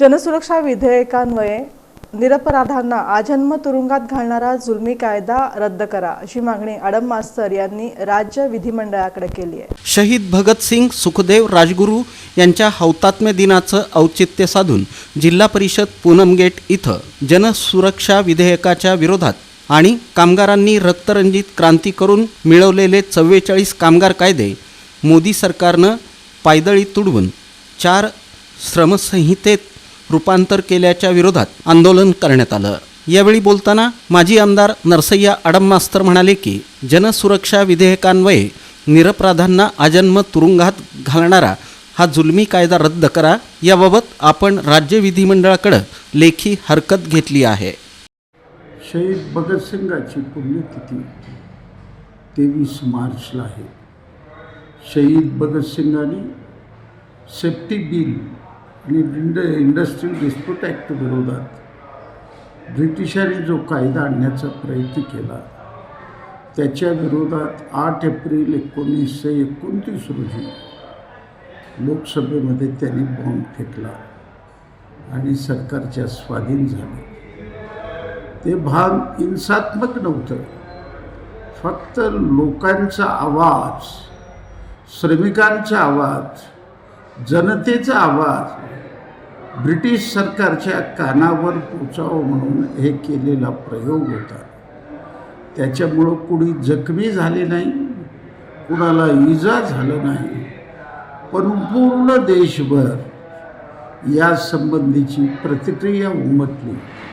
जनसुरक्षा विधेयकान्वये निरपराधांना आजन्म तुरुंगात घालणारा जुलमी कायदा रद्द करा अशी मागणी आडम मास्तर यांनी राज्य विधिमंडळाकडे केली आहे. शहीद भगतसिंग सुखदेव राजगुरू यांच्या हौतात्म्य दिनाचं औचित्य साधून जिल्हा परिषद पूनम गेट इथं जनसुरक्षा विधेयकाच्या विरोधात आणि कामगारांनी रक्तरंजित क्रांती करून मिळवलेले चव्वेचाळीस कामगार कायदे मोदी सरकारनं पायदळी तुडवून चार श्रमसंहितेत रूपांतर केल्याच्या विरोधात आंदोलन करण्यात आलं. यावेळी बोलताना माजी आमदार नरसय्या आडम मास्तर म्हणाले की जनसुरक्षा विधेयकान्वये निरपराधांना आजन्म तुरुंगात घालणारा हा जुलमी कायदा रद्द करा. याबाबत आपण राज्य विधिमंडळाकडं लेखी हरकत घेतली आहे. शहीद भगतसिंगाची पुण्यतिथी तेवीस मार्चला आहे. शहीद भगतसिंगाने सेफ्टी बिल आणि इंड इंडस्ट्रियल डिस्प्यूट ॲक्ट विरोधात ब्रिटिशांनी जो कायदा आणण्याचा प्रयत्न केला त्याच्या विरोधात आठ एप्रिल एकोणीसशे एकोणतीस रोजी लोकसभेमध्ये त्यांनी बॉम्ब फेकला आणि सरकारच्या स्वाधीन झाले. ते भान हिंसात्मक नव्हतं फक्त लोकांचा आवाज श्रमिकांचा आवाज जनतेचा आवाज ब्रिटिश सरकारच्या कानावर पोचावं म्हणून हे केलेला प्रयोग होता. त्याच्यामुळं कुणी जखमी झाले नाही कुणाला इजा झालं नाही पण पूर्ण देशभर या संबंधीची प्रतिक्रिया उमटली.